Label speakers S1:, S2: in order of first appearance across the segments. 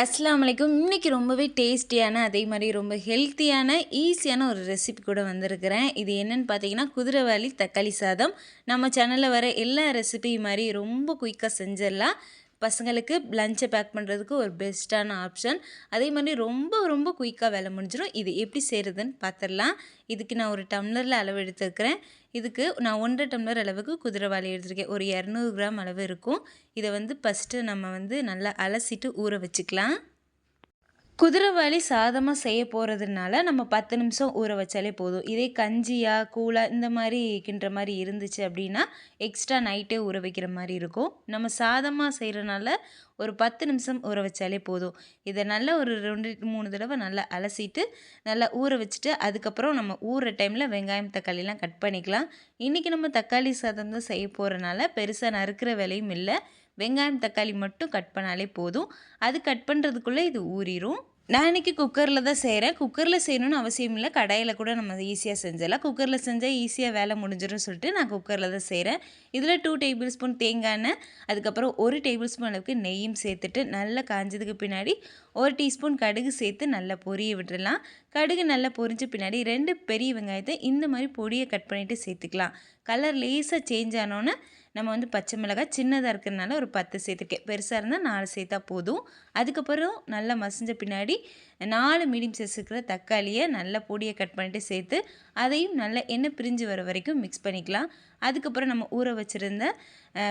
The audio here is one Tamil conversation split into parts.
S1: அஸ்லாம் அலைக்கும் இன்றைக்கி ரொம்பவே டேஸ்டியான அதே மாதிரி ரொம்ப ஹெல்த்தியான ஈஸியான ஒரு ரெசிபி கூட வந்திருக்கிறேன். இது என்னென்னு பார்த்தீங்கன்னா குதிரைவாளி தக்காளி சாதம். நம்ம சேனலில் வர எல்லா ரெசிபி மாதிரி ரொம்ப குயிக்காக செஞ்சிடலாம். பசங்களுக்கு லஞ்சை பேக் பண்ணுறதுக்கு ஒரு பெஸ்ட்டான ஆப்ஷன் அதே மாதிரி ரொம்ப ரொம்ப குயிக்காக வேலை முடிஞ்சிடும் இது எப்படி செய்கிறதுன்னு பார்த்துடலாம் இதுக்கு நான் ஒரு டம்ளரில் அளவு எடுத்துருக்கிறேன். இதுக்கு நான் ஒன்றரை டம்ளர் அளவுக்கு குதிரைவாளி எடுத்திருக்கேன். ஒரு இரநூறு கிராம் அளவு இருக்கும். இதை வந்து ஃபஸ்ட்டு நம்ம வந்து நல்லா அலசிட்டு ஊற வச்சுக்கலாம். குதிரைவாளி சாதமாக செய்ய போகிறதுனால நம்ம பத்து நிமிஷம் ஊற வச்சாலே போதும். இதே கஞ்சியாக கூழா இந்த மாதிரி கிண்டுற மாதிரி இருந்துச்சு அப்படின்னா எக்ஸ்ட்ரா நைட்டே ஊற வைக்கிற மாதிரி இருக்கும். நம்ம சாதமாக செய்கிறனால ஒரு பத்து நிமிஷம் ஊற வச்சாலே போதும். இதை நல்லா ஒரு ரெண்டு மூணு தடவை நல்லா அலசிட்டு நல்லா ஊற வச்சுட்டு அதுக்கப்புறம் நம்ம ஊற டைமில் வெங்காயம் தக்காளிலாம் கட் பண்ணிக்கலாம். இன்றைக்கி நம்ம தக்காளி சாதம் தான் செய்ய போகிறனால பெருசாக நறுக்கிற வேலையும் இல்லை. வெங்காயம் தக்காளி மட்டும் கட் பண்ணாலே போதும். அது கட் பண்ணுறதுக்குள்ளே இது ஊறிடும் நான் இன்றைக்கி குக்கரில் தான் செய்கிறேன் குக்கரில் செய்யணும்னு அவசியம் இல்லை. கடையில் கூட நம்ம ஈஸியாக செஞ்சிடலாம். குக்கரில் செஞ்சால் ஈஸியாக வேலை முடிஞ்சிடும் சொல்லிட்டு நான் குக்கரில் தான் செய்கிறேன் இதில் டூ டேபிள் ஸ்பூன் தேங்காய் எண்ணெய் அதுக்கப்புறம் ஒரு டேபிள் ஸ்பூன் அளவுக்கு நெய்யும் சேர்த்துட்டு நல்லா காஞ்சதுக்கு பின்னாடி ஒரு டீஸ்பூன் கடுகு சேர்த்து நல்லா பொரிய விட்டுடலாம். கடுகு நல்லா பொரிஞ்ச பின்னாடி ரெண்டு பெரிய வெங்காயத்தை இந்த மாதிரி பொடியை கட் பண்ணிவிட்டு சேர்த்துக்கலாம். கலர் லேசாக சேஞ்ச் ஆனோன்னே நம்ம வந்து பச்சை மிளகாய் சின்னதாக இருக்கிறதுனால ஒரு பத்து சேர்த்துருக்கேன். பெருசாக இருந்தால் நாலு சேர்த்தா போதும். அதுக்கப்புறம் நல்லா மசிஞ்ச பின்னாடி நாலு மீடியம் சைஸ் இருக்கிற தக்காளியை நல்லா பொடியை கட் பண்ணிவிட்டு சேர்த்து அதையும் நல்லா எண்ணெய் பிரிஞ்சு வர வரைக்கும் மிக்ஸ் பண்ணிக்கலாம். அதுக்கப்புறம் நம்ம ஊற வச்சுருந்த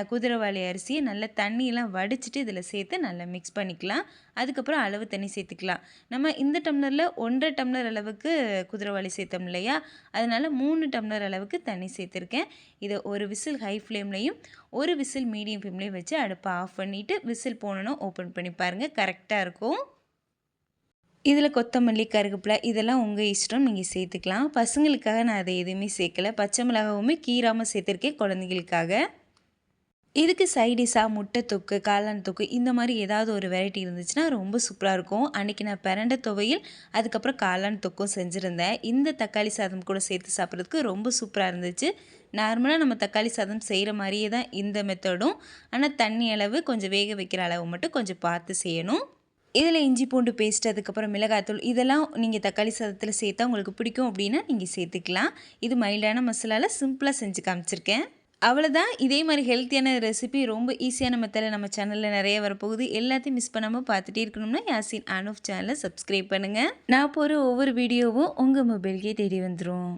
S1: குதிரைவாளி அரிசியை நல்லா தண்ணியெல்லாம் வடிச்சிட்டு இதில் சேர்த்து நல்லா மிக்ஸ் பண்ணிக்கலாம். அதுக்கப்புறம் அளவு தண்ணி சேர்த்துக்கலாம். நம்ம இந்த டம்ளரில் ஒன்றரை டம்ளர் அளவுக்கு குதிரைவாளி சேர்த்தோம் இல்லையா? அதனால் மூணு டம்ளர் அளவுக்கு தண்ணி சேர்த்துருக்கேன். இதை ஒரு விசில் ஹை ஃப்ளேம்லேயும் ஒரு விசில் மீடியம் ஃப்ளேம்லேயும் வச்சு அடுப்பை ஆஃப் பண்ணிவிட்டு விசில் போனோன்னா ஓப்பன் பண்ணி பாருங்கள் கரெக்டாக இருக்கும். இதில் கொத்தமல்லி கருவேப்பிலை இதெல்லாம் உங்கள் இஷ்டம் நீங்கள் சேர்த்துக்கலாம். பசங்களுக்காக நான் அதை எதுவுமே சேர்க்கலை. பச்சை மிளகாவுமே கீராமல் சேர்த்துருக்கேன் குழந்தைங்களுக்காக இதுக்கு சைடிஷாக முட்டை தொக்கு காளான் தொக்கு இந்த மாதிரி ஏதாவது ஒரு வெரைட்டி இருந்துச்சுன்னா ரொம்ப சூப்பராக இருக்கும். அன்றைக்கி நான் பிறண்ட துவையில் அதுக்கப்புறம் காளான் தொக்கும் செஞ்சுருந்தேன். இந்த தக்காளி சாதம் கூட சேர்த்து சாப்பிட்றதுக்கு ரொம்ப சூப்பராக இருந்துச்சு. நார்மலாக நம்ம தக்காளி சாதம் செய்கிற மாதிரியே தான் இந்த மெத்தடும் ஆனால் தண்ணி அளவு கொஞ்சம் வேக வைக்கிற அளவு மட்டும் கொஞ்சம் பார்த்து செய்யணும். இதில் இஞ்சி பூண்டு பேஸ்ட் அதுக்கப்புறம் மிளகாத்தூள் இதெல்லாம் நீங்கள் தக்காளி சாதத்தில் சேர்த்தா உங்களுக்கு பிடிக்கும் அப்படின்னா நீங்கள் சேர்த்துக்கலாம். இது மைல்டான மசாலாவில் சிம்பிளாக செஞ்சு காமிச்சிருக்கேன். அவ்வளோதான் இதே மாதிரி ஹெல்த்தியான ரெசிபி ரொம்ப ஈஸியான மெத்தடில் நம்ம சேனலில் நிறைய வரப்போகுது. எல்லாத்தையும் மிஸ் பண்ணாமல் பார்த்துட்டே இருக்கணும்னா யாசின் ஆனோஃப் சேனலை சப்ஸ்கிரைப் பண்ணுங்கள் நான் போகிற ஒவ்வொரு வீடியோவும் உங்கள் மொபைல்கே தேடி வந்துடும்